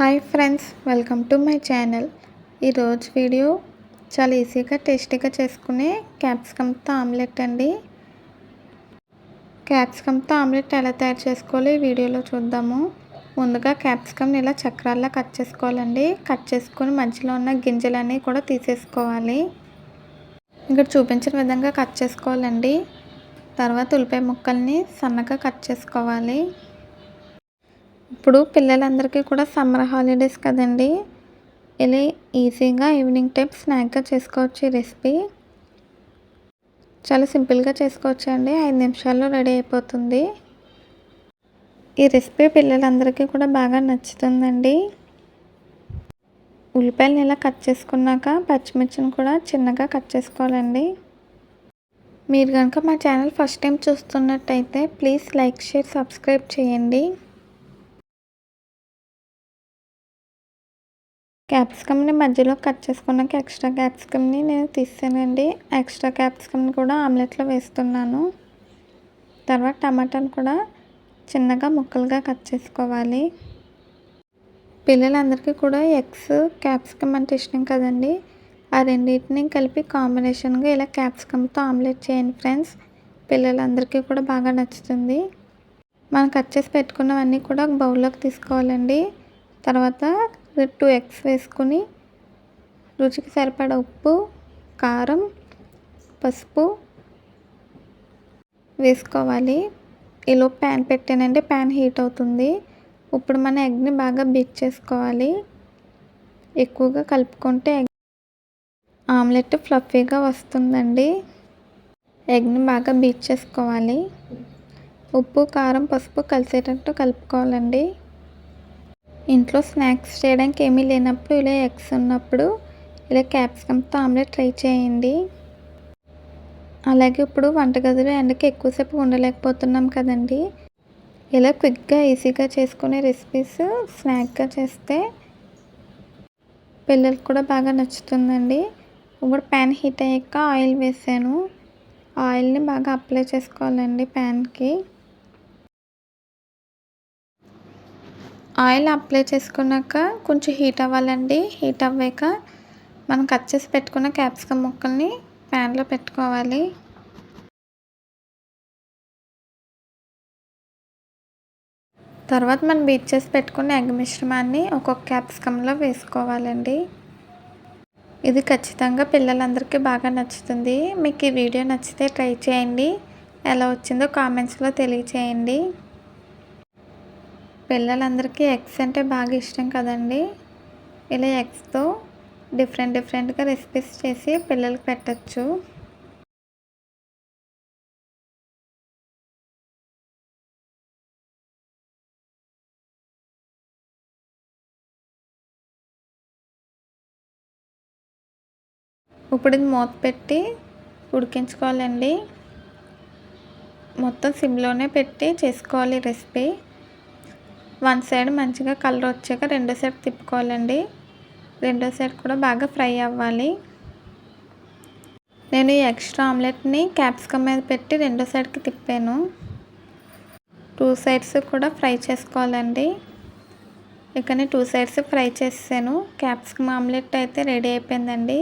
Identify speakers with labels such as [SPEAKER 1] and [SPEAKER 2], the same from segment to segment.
[SPEAKER 1] Hi friends welcome to my channel. ఈరోజు video చాలా ఈజీగా టేస్టీగా చేసుకునే క్యాప్సికమ్తో ఆమ్లెట్ అండి. క్యాప్సికమ్తో ఆమ్లెట్ ఎలా తయారు చేసుకోవాలో ఈ వీడియోలో చూద్దాము. ముందుగా క్యాప్సికమ్ని ఇలా చక్రాల్లో కట్ చేసుకోవాలండి. కట్ చేసుకొని మధ్యలో ఉన్న గింజలన్నీ కూడా తీసేసుకోవాలి. ఇక్కడ చూపించిన విధంగా కట్ చేసుకోవాలండి. తర్వాత ఉల్లిపాయ ముక్కల్ని సన్నగా కట్ చేసుకోవాలి. ఇప్పుడు పిల్లలందరికీ కూడా సమ్మర్ హాలిడేస్ కదండి. ఇలా ఈజీగా ఈవినింగ్ టైప్ స్నాక్గా చేసుకోవచ్చు ఈ రెసిపీ. చాలా సింపుల్గా చేసుకోవచ్చు అండి. ఐదు నిమిషాల్లో రెడీ అయిపోతుంది. ఈ రెసిపీ పిల్లలందరికీ కూడా బాగా నచ్చుతుందండి. ఉల్లిపాయలను ఇలా కట్ చేసుకున్నాక పచ్చిమిర్చిని కూడా చిన్నగా కట్ చేసుకోవాలండి. మీరు కనుక మా ఛానల్ ఫస్ట్ టైం చూస్తున్నట్టయితే ప్లీజ్ లైక్ షేర్ సబ్స్క్రైబ్ చేయండి. క్యాప్సికమ్ని మధ్యలో కట్ చేసుకున్నాక ఎక్స్ట్రా క్యాప్సికమ్ని నేను తీసానండి. ఎక్స్ట్రా క్యాప్సికమ్ని కూడా ఆమ్లెట్లో వేస్తున్నాను. తర్వాత టమాటాను కూడా చిన్నగా ముక్కలుగా కట్ చేసుకోవాలి. పిల్లలందరికీ కూడా ఎగ్స్ క్యాప్సికమ్ అంటే ఇష్టం కదండి. ఆ రెండింటిని కలిపి కాంబినేషన్గా ఇలా క్యాప్సికమ్తో ఆమ్లెట్ చేయండి ఫ్రెండ్స్. పిల్లలందరికీ కూడా బాగా నచ్చుతుంది. మనం కట్ చేసి పెట్టుకున్నవన్నీ కూడా ఒక బౌల్లోకి తీసుకోవాలండి. తర్వాత టూ ఎగ్స్ వేసుకొని రుచికి సరిపడ ఉప్పు కారం పసుపు వేసుకోవాలి. ఈలోపు ప్యాన్ పెట్టానంటే ప్యాన్ హీట్ అవుతుంది. ఇప్పుడు మన ఎగ్ని బాగా బీట్ చేసుకోవాలి. ఎక్కువగా కలుపుకుంటే ఎగ్ ఆమ్లెట్ ఫ్లఫీగా వస్తుందండి. ఎగ్ని బాగా బీట్ చేసుకోవాలి. ఉప్పు కారం పసుపు కలిసేటట్టు కలుపుకోవాలండి. ఇంట్లో స్నాక్స్ చేయడానికి ఏమీ లేనప్పుడు ఇలా ఎగ్స్ ఉన్నప్పుడు ఇలా క్యాప్సికమ్తో ఆమ్లెట్ ట్రై చేయండి. అలాగే ఇప్పుడు వంటగదిలో ఎండకి ఎక్కువసేపు ఉండలేకపోతున్నాం కదండి. ఇలా క్విక్గా ఈజీగా చేసుకునే రెసిపీస్ స్నాక్గా చేస్తే పిల్లలకు కూడా బాగా నచ్చుతుందండి. ఇప్పుడు ప్యాన్ హీట్ అయ్యాక ఆయిల్ వేసాను. ఆయిల్ని బాగా అప్లై చేసుకోవాలండి ప్యాన్కి. ఆయిల్ అప్లై చేసుకున్నాక కొంచెం హీట్ అవ్వాలండి. హీట్ అవ్వాక మనం కట్ చేసి పెట్టుకున్న క్యాప్సికమ్ ముక్కల్ని ప్యాన్లో పెట్టుకోవాలి. తర్వాత మనం బీట్ చేసి పెట్టుకున్న ఎగ్ మిశ్రమాన్ని ఒక్కొక్క క్యాప్సికంలో వేసుకోవాలండి. ఇది ఖచ్చితంగా పిల్లలందరికీ బాగా నచ్చుతుంది. మీకు ఈ వీడియో నచ్చితే ట్రై చేయండి. ఎలా వచ్చిందో కామెంట్స్లో తెలియచేయండి. పిల్లలందరికీ ఎగ్స్ అంటే బాగా ఇష్టం కదండి. ఇలా ఎగ్స్తో డిఫరెంట్ డిఫరెంట్గా రెసిపీస్ చేసి పిల్లలకి పెట్టచ్చు. ఇప్పుడు ఇది మూత పెట్టి ఉడికించుకోవాలండి. మొత్తం సిమ్లోనే పెట్టి చేసుకోవాలి రెసిపీ. వన్ సైడ్ మంచిగా కలర్ వచ్చాక రెండో సైడ్ తిప్పుకోవాలండి. రెండో సైడ్ కూడా బాగా ఫ్రై అవ్వాలి. నేను ఈ ఎక్స్ట్రా ఆమ్లెట్ని క్యాప్సికమ్ మీద పెట్టి రెండో సైడ్కి తిప్పాను. టూ సైడ్స్ కూడా ఫ్రై చేసుకోవాలండి. ఇక్కడ టూ సైడ్స్ ఫ్రై చేసాను క్యాప్సికమ్ ఆమ్లెట్ అయితే రెడీ అయిపోయిందండి.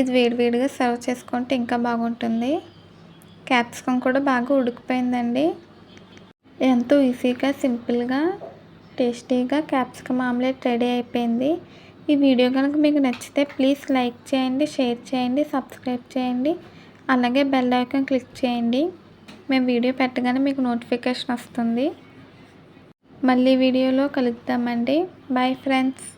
[SPEAKER 1] ఇది వేడివేడిగా సర్వ్ చేసుకుంటే ఇంకా బాగుంటుంది. క్యాప్సికమ్ కూడా బాగా ఉడికిపోయిందండి. ఎంతో ఈజీగా సింపుల్గా టేస్టీగా క్యాప్సికమ్ ఆమ్లెట్ రెడీ అయిపోయింది. ఈ వీడియో కనుక మీకు నచ్చితే ప్లీజ్ లైక్ చేయండి షేర్ చేయండి సబ్స్క్రైబ్ చేయండి. అలాగే బెల్ ఐకాన్ క్లిక్ చేయండి. మేము వీడియో పెట్టగానే మీకు నోటిఫికేషన్ వస్తుంది. మళ్ళీ వీడియోలో కలుద్దామండి. Bye friends.